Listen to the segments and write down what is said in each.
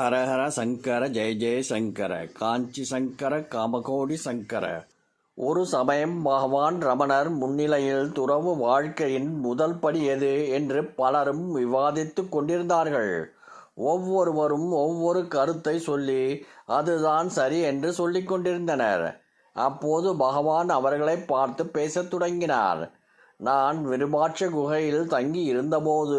ஹரஹர சங்கர ஜெய ஜெய சங்கர காஞ்சி சங்கர காமகோடி சங்கர. ஒரு சமயம் பகவான் ரமணர் முன்னிலையில் துறவு வாழ்க்கையின் முதல் படி எது என்று பலரும் விவாதித்துக் கொண்டிருந்தார்கள். ஒவ்வொருவரும் ஒவ்வொரு கருத்தை சொல்லி அதுதான் சரி என்று சொல்லிக் கொண்டிருந்தனர். அப்போது பகவான் அவர்களை பார்த்து பேசத் தொடங்கினார். நான் விருபாட்ச குகையில் தங்கி இருந்தபோது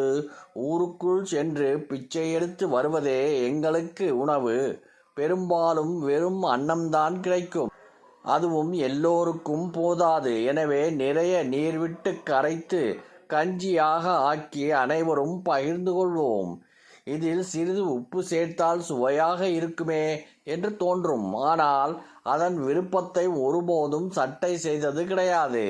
ஊருக்குள் சென்று பிச்சை எடுத்து வருவதே எங்களுக்கு உணவு. பெரும்பாலும் வெறும் அன்னம்தான் கிடைக்கும். அதுவும் எல்லோருக்கும் போதாது. எனவே நிறைய நீர் விட்டு கரைத்து கஞ்சியாக ஆக்கி அனைவரும் பகிர்ந்து கொள்வோம். இதில் சிறிது உப்பு சேர்த்தால் சுவையாக இருக்குமே என்று தோன்றும். ஆனால் அதன் விருப்பத்தை ஒருபோதும் சட்டை செய்தது கிடையாது.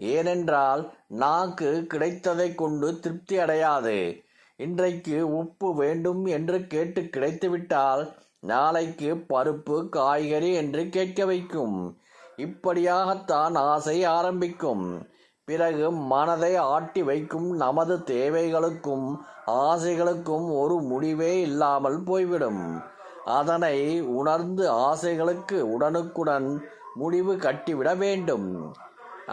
ஏனென்றால் நாக்கு கிடைத்ததைக் கொண்டு திருப்தி அடையாது. இன்றைக்கு உப்பு வேண்டும் என்று கேட்டு கிடைத்துவிட்டால் நாளைக்கு பருப்பு காய்கறி என்று கேட்க வைக்கும். இப்படியாகத்தான் ஆசை ஆரம்பிக்கும். பிறகு மனதை ஆட்டி வைக்கும் நமது தேவைகளுக்கும் ஆசைகளுக்கும் ஒரு முடிவே இல்லாமல் போய்விடும். அதனை உணர்ந்து ஆசைகளுக்கு உடனுக்குடன் முடிவு கட்டிவிட வேண்டும்.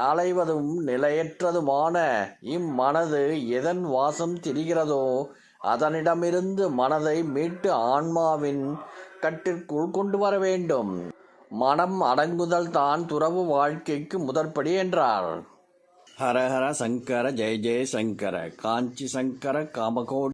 அலைவதும் நிலையற்றதுமான இம்மனது எதன் வாசம் திரிகிறதோ அதனிடமிருந்து மனதை மீட்டு ஆன்மாவின் கட்டிற்குள் கொண்டு வர வேண்டும். மனம் அடங்குதல் தான் துறவு வாழ்க்கைக்கு முதற்படி என்றார். ஹரஹர சங்கர ஜெய ஜெய சங்கர காஞ்சி சங்கர காமகோடி